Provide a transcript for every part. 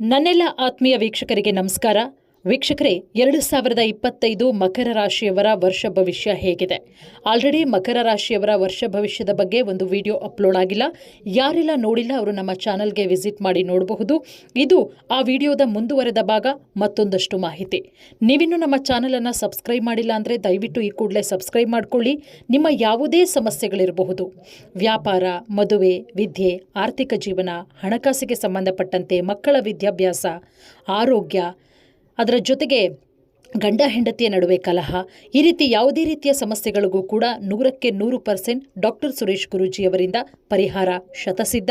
ನನ್ನೆಲ್ಲ ಆತ್ಮೀಯ ವೀಕ್ಷಕರಿಗೆ ನಮಸ್ಕಾರ. ವೀಕ್ಷಕರೇ, ಎರಡು ಸಾವಿರದ ಇಪ್ಪತ್ತೈದು ಮಕರ ರಾಶಿಯವರ ವರ್ಷ ಭವಿಷ್ಯ ಹೇಗಿದೆ. ಆಲ್ರೆಡಿ ಮಕರ ರಾಶಿಯವರ ವರ್ಷ ಭವಿಷ್ಯದ ಬಗ್ಗೆ ಒಂದು ವಿಡಿಯೋ ಅಪ್ಲೋಡ್ ಆಗಿಲ್ಲ. ಯಾರೆಲ್ಲ ನೋಡಿಲ್ಲ, ಅವರು ನಮ್ಮ ಚಾನಲ್ಗೆ ವಿಸಿಟ್ ಮಾಡಿ ನೋಡಬಹುದು. ಇದು ಆ ವಿಡಿಯೋದ ಮುಂದುವರೆದ ಭಾಗ, ಮತ್ತೊಂದಷ್ಟು ಮಾಹಿತಿ. ನೀವಿನ್ನೂ ನಮ್ಮ ಚಾನಲನ್ನು ಸಬ್ಸ್ಕ್ರೈಬ್ ಮಾಡಿಲ್ಲ ಅಂದರೆ ದಯವಿಟ್ಟು ಈ ಕೂಡಲೇ ಸಬ್ಸ್ಕ್ರೈಬ್ ಮಾಡಿಕೊಳ್ಳಿ. ನಿಮ್ಮ ಯಾವುದೇ ಸಮಸ್ಯೆಗಳಿರಬಹುದು. ವ್ಯಾಪಾರ, ಮದುವೆ, ವಿದ್ಯೆ, ಆರ್ಥಿಕ ಜೀವನ, ಹಣಕಾಸಿಗೆ ಸಂಬಂಧಪಟ್ಟಂತೆ ಮಕ್ಕಳ ವಿದ್ಯಾಭ್ಯಾಸ, ಆರೋಗ್ಯ ಅದರ ಜೊತೆಗೆ ಗಂಡ ಹೆಂಡತಿಯ ನಡುವೆ ಕಲಹ. ಈ ರೀತಿ ಯಾವುದೇ ರೀತಿಯ ಸಮಸ್ಯೆಗಳಿಗೂ ಕೂಡ ನೂರಕ್ಕೆ ನೂರು ಪರ್ಸೆಂಟ್ ಡಾಕ್ಟರ್ ಸುರೇಶ್ ಗುರೂಜಿಯವರಿಂದ ಪರಿಹಾರ ಶತಸಿದ್ಧ.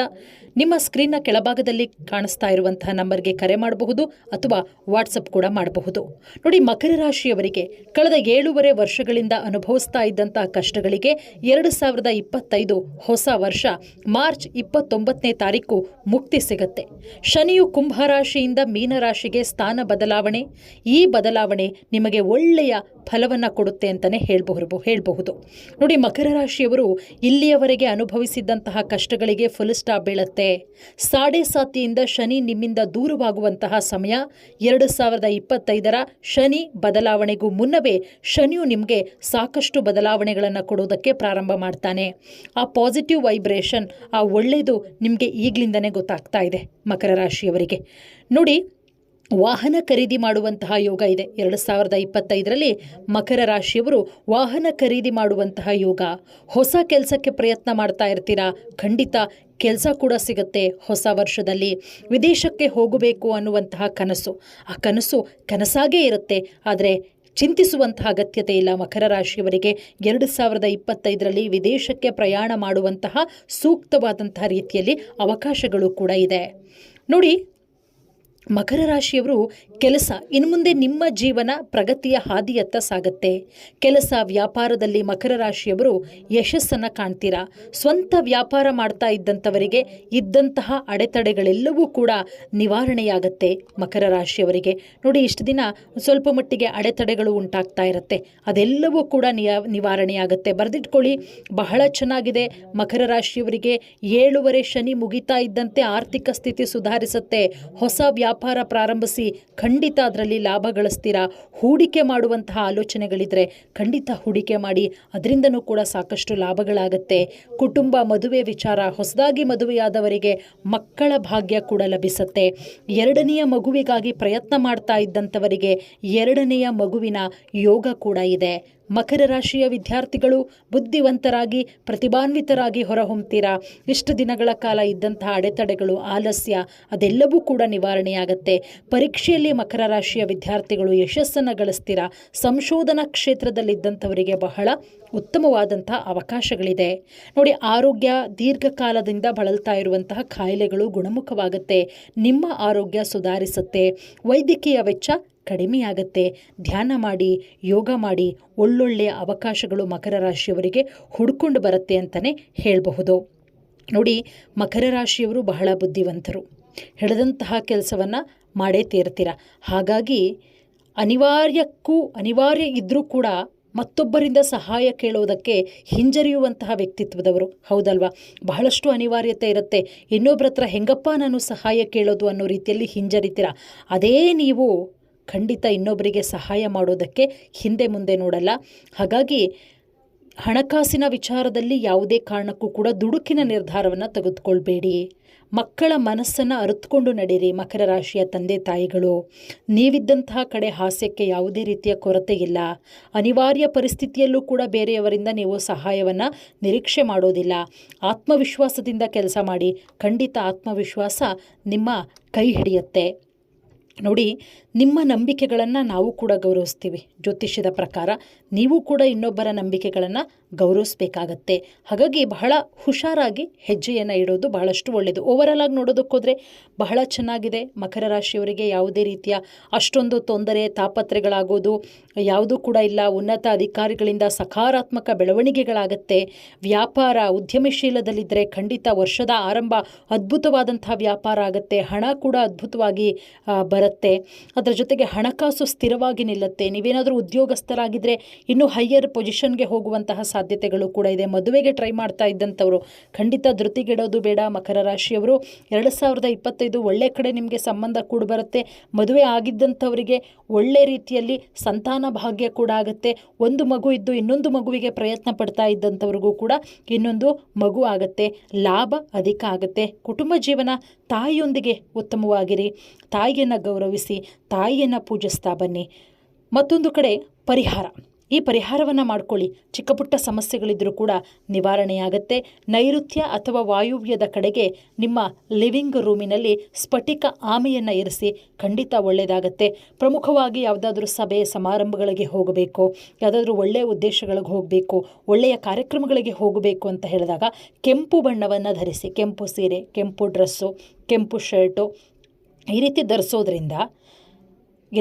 ನಿಮ್ಮ ಸ್ಕ್ರೀನ್ನ ಕೆಳಭಾಗದಲ್ಲಿ ಕಾಣಿಸ್ತಾ ಇರುವಂತಹ ನಂಬರ್ಗೆ ಕರೆ ಮಾಡಬಹುದು ಅಥವಾ ವಾಟ್ಸಪ್ ಕೂಡ ಮಾಡಬಹುದು. ನೋಡಿ, ಮಕರ ರಾಶಿಯವರಿಗೆ ಕಳೆದ ಏಳೂವರೆ ವರ್ಷಗಳಿಂದ ಅನುಭವಿಸ್ತಾ ಇದ್ದಂತಹ ಕಷ್ಟಗಳಿಗೆ ಎರಡು ಸಾವಿರದ ಇಪ್ಪತ್ತೈದು ಹೊಸ ವರ್ಷ ಮಾರ್ಚ್ ಇಪ್ಪತ್ತೊಂಬತ್ತನೇ ತಾರೀಕು ಮುಕ್ತಿ ಸಿಗತ್ತೆ. ಶನಿಯು ಕುಂಭ ರಾಶಿಯಿಂದ ಮೀನ ರಾಶಿಗೆ ಸ್ಥಾನ ಬದಲಾವಣೆ. ಈ ಬದಲಾವಣೆ ನಿಮಗೆ ಒಳ್ಳೆಯ ಫಲವನ್ನು ಕೊಡುತ್ತೆ ಅಂತಲೇ ಹೇಳಬಹುದು ಹೇಳಬಹುದು. ನೋಡಿ, ಮಕರ ರಾಶಿಯವರು ಇಲ್ಲಿಯವರೆಗೆ ಅನುಭವಿಸಿದ್ದಂತಹ ಕಷ್ಟಗಳಿಗೆ ಫುಲ್ ಸ್ಟಾಪ್ ಬೀಳುತ್ತೆ. ಸಾಡೆ ಸಾತಿಯಿಂದ ಶನಿ ನಿಮ್ಮಿಂದ ದೂರವಾಗುವಂತಹ ಸಮಯ ಎರಡು ಸಾವಿರದ ಇಪ್ಪತ್ತೈದರ ಶನಿ ಬದಲಾವಣೆಗೂ ಮುನ್ನವೇ ಶನಿಯು ನಿಮಗೆ ಸಾಕಷ್ಟು ಬದಲಾವಣೆಗಳನ್ನು ಕೊಡುವುದಕ್ಕೆ ಪ್ರಾರಂಭ ಮಾಡ್ತಾನೆ. ಆ ಪಾಸಿಟಿವ್ ವೈಬ್ರೇಷನ್ ಆ ಒಳ್ಳೆಯದು ನಿಮಗೆ ಈಗಲಿಂದನೇ ಗೊತ್ತಾಗ್ತಾ ಇದೆ ಮಕರ ರಾಶಿಯವರಿಗೆ. ನೋಡಿ ವಾಹನ ಖರೀದಿ ಮಾಡುವಂತಹ ಯೋಗ ಇದೆ. ಎರಡು ಸಾವಿರದ ಇಪ್ಪತ್ತೈದರಲ್ಲಿ ಮಕರ ರಾಶಿಯವರು ವಾಹನ ಖರೀದಿ ಮಾಡುವಂತಹ ಯೋಗ. ಹೊಸ ಕೆಲಸಕ್ಕೆ ಪ್ರಯತ್ನ ಮಾಡ್ತಾ ಇರ್ತೀರಾ? ಖಂಡಿತ ಕೆಲಸ ಕೂಡ ಸಿಗುತ್ತೆ ಹೊಸ ವರ್ಷದಲ್ಲಿ. ವಿದೇಶಕ್ಕೆ ಹೋಗಬೇಕು ಅನ್ನುವಂತಹ ಕನಸು. ಆ ಕನಸು ಕನಸಾಗೇ ಇರುತ್ತೆ. ಆದರೆ ಚಿಂತಿಸುವಂತಹ ಅಗತ್ಯತೆ ಇಲ್ಲ. ಮಕರ ರಾಶಿಯವರಿಗೆ ಎರಡು ಸಾವಿರದ ಇಪ್ಪತ್ತೈದರಲ್ಲಿ ವಿದೇಶಕ್ಕೆ ಪ್ರಯಾಣ ಮಾಡುವಂತಹ ಸೂಕ್ತವಾದಂತಹ ರೀತಿಯಲ್ಲಿ ಅವಕಾಶಗಳು ಕೂಡ ಇದೆ. ನೋಡಿ ಮಕರ ರಾಶಿಯವರು ಕೆಲಸ, ಇನ್ನು ಮುಂದೆ ನಿಮ್ಮ ಜೀವನ ಪ್ರಗತಿಯ ಹಾದಿಯತ್ತ ಸಾಗತ್ತೆ. ಕೆಲಸ ವ್ಯಾಪಾರದಲ್ಲಿ ಮಕರ ರಾಶಿಯವರು ಯಶಸ್ಸನ್ನು ಕಾಣ್ತೀರಾ? ಸ್ವಂತ ವ್ಯಾಪಾರ ಮಾಡ್ತಾ ಇದ್ದಂಥವರಿಗೆ ಇದ್ದಂತಹ ಅಡೆತಡೆಗಳೆಲ್ಲವೂ ಕೂಡ ನಿವಾರಣೆಯಾಗತ್ತೆ ಮಕರ ರಾಶಿಯವರಿಗೆ. ನೋಡಿ, ಇಷ್ಟು ದಿನ ಸ್ವಲ್ಪ ಮಟ್ಟಿಗೆ ಅಡೆತಡೆಗಳು ಉಂಟಾಗ್ತಾ ಇರುತ್ತೆ. ಅದೆಲ್ಲವೂ ಕೂಡ ನಿವಾರಣೆಯಾಗುತ್ತೆ. ಬರೆದಿಟ್ಕೊಳ್ಳಿ, ಬಹಳ ಚೆನ್ನಾಗಿದೆ. ಮಕರ ರಾಶಿಯವರಿಗೆ ಏಳುವರೆ ಶನಿ ಮುಗಿತಾ ಇದ್ದಂತೆ ಆರ್ಥಿಕ ಸ್ಥಿತಿ ಸುಧಾರಿಸುತ್ತೆ. ಹೊಸ ವ್ಯಾಪಾರ ಪ್ರಾರಂಭಿಸಿ ಖಂಡಿತ ಅದರಲ್ಲಿ ಲಾಭ ಗಳಿಸ್ತೀರಾ? ಹೂಡಿಕೆ ಮಾಡುವಂತಹ ಆಲೋಚನೆಗಳಿದ್ರೆ ಖಂಡಿತ ಹೂಡಿಕೆ ಮಾಡಿ, ಅದರಿಂದನೂ ಕೂಡ ಸಾಕಷ್ಟು ಲಾಭಗಳಾಗತ್ತೆ. ಕುಟುಂಬ ಮದುವೆ ವಿಚಾರ, ಹೊಸದಾಗಿ ಮದುವೆಯಾದವರಿಗೆ ಮಕ್ಕಳ ಭಾಗ್ಯ ಕೂಡ ಲಭಿಸುತ್ತೆ. ಎರಡನೆಯ ಮಗುವಿಗಾಗಿ ಪ್ರಯತ್ನ ಮಾಡ್ತಾ ಇದ್ದಂಥವರಿಗೆ ಎರಡನೆಯ ಮಗುವಿನ ಯೋಗ ಕೂಡ ಇದೆ. ಮಕರ ರಾಶಿಯ ವಿದ್ಯಾರ್ಥಿಗಳು ಬುದ್ಧಿವಂತರಾಗಿ, ಪ್ರತಿಭಾನ್ವಿತರಾಗಿ ಹೊರಹೊಮ್ತೀರಾ? ಇಷ್ಟು ದಿನಗಳ ಕಾಲ ಇದ್ದಂತಹ ಅಡೆತಡೆಗಳು, ಆಲಸ್ಯ, ಅದೆಲ್ಲವೂ ಕೂಡ ನಿವಾರಣೆಯಾಗತ್ತೆ. ಪರೀಕ್ಷೆಯಲ್ಲಿ ಮಕರ ರಾಶಿಯ ವಿದ್ಯಾರ್ಥಿಗಳು ಯಶಸ್ಸನ್ನು ಗಳಿಸ್ತೀರಾ? ಸಂಶೋಧನಾ ಕ್ಷೇತ್ರದಲ್ಲಿದ್ದಂಥವರಿಗೆ ಬಹಳ ಉತ್ತಮವಾದಂತಹ ಅವಕಾಶಗಳಿದೆ. ನೋಡಿ, ಆರೋಗ್ಯ ದೀರ್ಘಕಾಲದಿಂದ ಬಳಲ್ತಾ ಇರುವಂತಹ ಕಾಯಿಲೆಗಳು ಗುಣಮುಖವಾಗುತ್ತೆ. ನಿಮ್ಮ ಆರೋಗ್ಯ ಸುಧಾರಿಸುತ್ತೆ. ವೈದ್ಯಕೀಯ ವೆಚ್ಚ ಕಡಿಮೆಯಾಗತ್ತೆ ಧ್ಯಾನ ಮಾಡಿ, ಯೋಗ ಮಾಡಿ ಒಳ್ಳೊಳ್ಳೆಯ ಅವಕಾಶಗಳು ಮಕರ ರಾಶಿಯವರಿಗೆ ಹುಡ್ಕೊಂಡು ಬರುತ್ತೆ ಅಂತಲೇ ಹೇಳಬಹುದು. ನೋಡಿ, ಮಕರ ರಾಶಿಯವರು ಬಹಳ ಬುದ್ಧಿವಂತರು. ಹಿಡಿದಂತಹ ಕೆಲಸವನ್ನು ಮಾಡೇ ತೀರ್ತೀರ. ಹಾಗಾಗಿ ಅನಿವಾರ್ಯಕ್ಕೂ ಅನಿವಾರ್ಯ ಇದ್ದರೂ ಕೂಡ ಮತ್ತೊಬ್ಬರಿಂದ ಸಹಾಯ ಕೇಳೋದಕ್ಕೆ ಹಿಂಜರಿಯುವಂತಹ ವ್ಯಕ್ತಿತ್ವದವರು. ಹೌದಲ್ವಾ? ಬಹಳಷ್ಟು ಅನಿವಾರ್ಯತೆ ಇರುತ್ತೆ. ಇನ್ನೊಬ್ಬರ ಹತ್ರ ಹೆಂಗಪ್ಪ ನಾನು ಸಹಾಯ ಕೇಳೋದು ಅನ್ನೋ ರೀತಿಯಲ್ಲಿ ಹಿಂಜರಿತೀರ. ಅದೇ ನೀವು ಖಂಡಿತ ಇನ್ನೊಬ್ಬರಿಗೆ ಸಹಾಯ ಮಾಡೋದಕ್ಕೆ ಹಿಂದೆ ಮುಂದೆ ನೋಡಲ್ಲ. ಹಾಗಾಗಿ ಹಣಕಾಸಿನ ವಿಚಾರದಲ್ಲಿ ಯಾವುದೇ ಕಾರಣಕ್ಕೂ ಕೂಡ ದುಡುಕಿನ ನಿರ್ಧಾರವನ್ನು ತೆಗೆದುಕೊಳ್ಬೇಡಿ. ಮಕ್ಕಳ ಮನಸ್ಸನ್ನು ಅರಿತುಕೊಂಡು ನಡೀರಿ ಮಕರ ರಾಶಿಯ ತಂದೆ ತಾಯಿಗಳು. ನೀವಿದ್ದಂತಹ ಕಡೆ ಹಾಸ್ಯಕ್ಕೆ ಯಾವುದೇ ರೀತಿಯ ಕೊರತೆ ಇಲ್ಲ. ಅನಿವಾರ್ಯ ಪರಿಸ್ಥಿತಿಯಲ್ಲೂ ಕೂಡ ಬೇರೆಯವರಿಂದ ನೀವು ಸಹಾಯವನ್ನು ನಿರೀಕ್ಷೆ ಮಾಡೋದಿಲ್ಲ. ಆತ್ಮವಿಶ್ವಾಸದಿಂದ ಕೆಲಸ ಮಾಡಿ ಖಂಡಿತ ಆತ್ಮವಿಶ್ವಾಸ ನಿಮ್ಮ ಕೈ ಹಿಡಿಯುತ್ತೆ. ನೋಡಿ ನಿಮ್ಮ ನಂಬಿಕೆಗಳನ್ನು ನಾವು ಕೂಡ ಗೌರವಿಸ್ತೀವಿ. ಜ್ಯೋತಿಷ್ಯದ ಪ್ರಕಾರ ನೀವು ಕೂಡ ಇನ್ನೊಬ್ಬರ ನಂಬಿಕೆಗಳನ್ನು ಗೌರವಿಸ್ಬೇಕಾಗತ್ತೆ. ಹಾಗಾಗಿ ಬಹಳ ಹುಷಾರಾಗಿ ಹೆಜ್ಜೆಯನ್ನು ಇಡೋದು ಬಹಳಷ್ಟು ಒಳ್ಳೆಯದು ಓವರಾಲ್ ಆಗಿ ನೋಡೋದಕ್ಕೋದ್ರೆ ಬಹಳ ಚೆನ್ನಾಗಿದೆ. ಮಕರ ರಾಶಿಯವರಿಗೆ ಯಾವುದೇ ರೀತಿಯ ಅಷ್ಟೊಂದು ತೊಂದರೆ ತಾಪತ್ರೆಗಳಾಗೋದು ಯಾವುದೂ ಕೂಡ ಇಲ್ಲ. ಉನ್ನತ ಅಧಿಕಾರಿಗಳಿಂದ ಸಕಾರಾತ್ಮಕ ಬೆಳವಣಿಗೆಗಳಾಗತ್ತೆ. ವ್ಯಾಪಾರ ಉದ್ಯಮಶೀಲದಲ್ಲಿದ್ದರೆ ಖಂಡಿತ ವರ್ಷದ ಆರಂಭ ಅದ್ಭುತವಾದಂಥ ವ್ಯಾಪಾರ ಆಗುತ್ತೆ. ಹಣ ಕೂಡ ಅದ್ಭುತವಾಗಿ ಬರುತ್ತೆ. ಅದರ ಜೊತೆಗೆ ಹಣಕಾಸು ಸ್ಥಿರವಾಗಿ ನಿಲ್ಲುತ್ತೆ. ನೀವೇನಾದರೂ ಉದ್ಯೋಗಸ್ಥರಾಗಿದ್ದರೆ ಇನ್ನೂ ಹೈಯರ್ ಪೊಸಿಷನ್ಗೆ ಹೋಗುವಂತಹ ಸಾಧ್ಯತೆಗಳು ಕೂಡ ಇದೆ. ಮದುವೆಗೆ ಟ್ರೈ ಮಾಡ್ತಾ ಇದ್ದಂಥವರು, ಖಂಡಿತ ಧೃತಿಗೆಡೋದು ಬೇಡ. ಮಕರ ರಾಶಿಯವರು ಎರಡು ಸಾವಿರದ ಇಪ್ಪತ್ತೈದು ಒಳ್ಳೆ ಕಡೆ ನಿಮಗೆ ಸಂಬಂಧ ಕೂಡ ಬರುತ್ತೆ. ಮದುವೆ ಆಗಿದ್ದಂಥವರಿಗೆ ಒಳ್ಳೆ ರೀತಿಯಲ್ಲಿ ಸಂತಾನ ಭಾಗ್ಯ ಕೂಡ ಆಗುತ್ತೆ. ಒಂದು ಮಗು ಇದ್ದು ಇನ್ನೊಂದು ಮಗುವಿಗೆ ಪ್ರಯತ್ನ ಪಡ್ತಾ ಇದ್ದಂಥವ್ರಿಗೂ ಕೂಡ ಇನ್ನೊಂದು ಮಗು ಆಗುತ್ತೆ. ಲಾಭ ಅಧಿಕ ಆಗುತ್ತೆ. ಕುಟುಂಬ ಜೀವನ ತಾಯಿಯೊಂದಿಗೆ ಉತ್ತಮವಾಗಿರಿ. ತಾಯಿಯನ್ನು ಗೌರವಿಸಿ. ತಾಯಿಯನ್ನು ಪೂಜಿಸ್ತಾ ಬನ್ನಿ. ಮತ್ತೊಂದು ಕಡೆ ಪರಿಹಾರ. ಈ ಪರಿಹಾರವನ್ನು ಮಾಡ್ಕೊಳ್ಳಿ. ಚಿಕ್ಕ ಪುಟ್ಟ ಸಮಸ್ಯೆಗಳಿದ್ದರೂ ಕೂಡ ನಿವಾರಣೆಯಾಗತ್ತೆ. ನೈಋತ್ಯ ಅಥವಾ ವಾಯುವ್ಯದ ಕಡೆಗೆ ನಿಮ್ಮ ಲಿವಿಂಗ್ ರೂಮಿನಲ್ಲಿ ಸ್ಫಟಿಕ ಆಮೆಯನ್ನು ಇರಿಸಿ ಖಂಡಿತ ಒಳ್ಳೆಯದಾಗತ್ತೆ ಪ್ರಮುಖವಾಗಿ ಯಾವುದಾದ್ರೂ ಸಭೆ, ಸಮಾರಂಭಗಳಿಗೆ ಹೋಗಬೇಕು. ಯಾವುದಾದ್ರೂ ಒಳ್ಳೆಯ ಉದ್ದೇಶಗಳಿಗೆ ಹೋಗಬೇಕು. ಒಳ್ಳೆಯ ಕಾರ್ಯಕ್ರಮಗಳಿಗೆ ಹೋಗಬೇಕು ಅಂತ ಹೇಳಿದಾಗ ಕೆಂಪು ಬಣ್ಣವನ್ನು ಧರಿಸಿ, ಕೆಂಪು ಸೀರೆ, ಕೆಂಪು ಡ್ರೆಸ್ಸು, ಕೆಂಪು ಶರ್ಟು ಈ ರೀತಿ ಧರಿಸೋದ್ರಿಂದ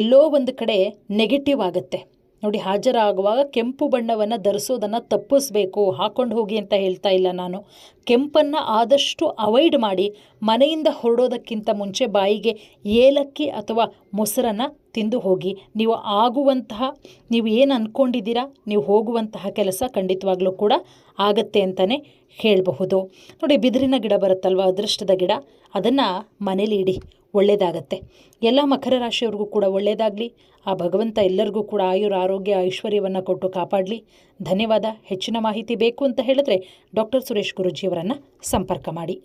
ಎಲ್ಲೋ ಒಂದು ಕಡೆ ನೆಗೆಟಿವ್ ಆಗುತ್ತೆ. ನೋಡಿ, ಹಾಜರಾಗುವಾಗ ಕೆಂಪು ಬಣ್ಣವನ್ನು ಧರಿಸೋದನ್ನು ತಪ್ಪಿಸ್ಬೇಕು, ಹಾಕೊಂಡು ಹೋಗಿ ಅಂತ ಹೇಳ್ತಾ ಇಲ್ಲ ನಾನು. ಕೆಂಪನ್ನು ಆದಷ್ಟು ಅವಾಯ್ಡ್ ಮಾಡಿ, ಮನೆಯಿಂದ ಹೊರಡೋದಕ್ಕಿಂತ ಮುಂಚೆ ಬಾಯಿಗೆ ಏಲಕ್ಕಿ ಅಥವಾ ಮೊಸರನ್ನು ತಿಂದು ಹೋಗಿ. ನೀವು ಆಗುವಂತಹ, ನೀವು ಏನು ಅಂದ್ಕೊಂಡಿದ್ದೀರಾ ನೀವು ಹೋಗುವಂತಹ ಕೆಲಸ ಖಂಡಿತವಾಗ್ಲೂ ಕೂಡ ಆಗತ್ತೆ ಅಂತಲೇ ಹೇಳಬಹುದು. ನೋಡಿ, ಬಿದಿರಿನ ಗಿಡ ಬರುತ್ತಲ್ವ, ಅದೃಷ್ಟದ ಗಿಡ? ಅದನ್ನು ಮನೇಲಿ ಇಡಿ. ಒಳ್ಳೆಯದಾಗತ್ತೆ ಎಲ್ಲ ಮಕರ ರಾಶಿಯವ್ರಿಗೂ ಕೂಡ ಒಳ್ಳೆಯದಾಗಲಿ ಆ ಭಗವಂತ ಎಲ್ಲರಿಗೂ ಕೂಡ ಆಯುರ ಆರೋಗ್ಯ, ಐಶ್ವರ್ಯವನ್ನು ಕೊಟ್ಟು ಕಾಪಾಡಲಿ. ಧನ್ಯವಾದ. ಹೆಚ್ಚಿನ ಮಾಹಿತಿ ಬೇಕು ಅಂತ ಹೇಳಿದ್ರೆ ಡಾಕ್ಟರ್ ಸುರೇಶ್ ಗುರುಜಿಯವರನ್ನು ಸಂಪರ್ಕ ಮಾಡಿ.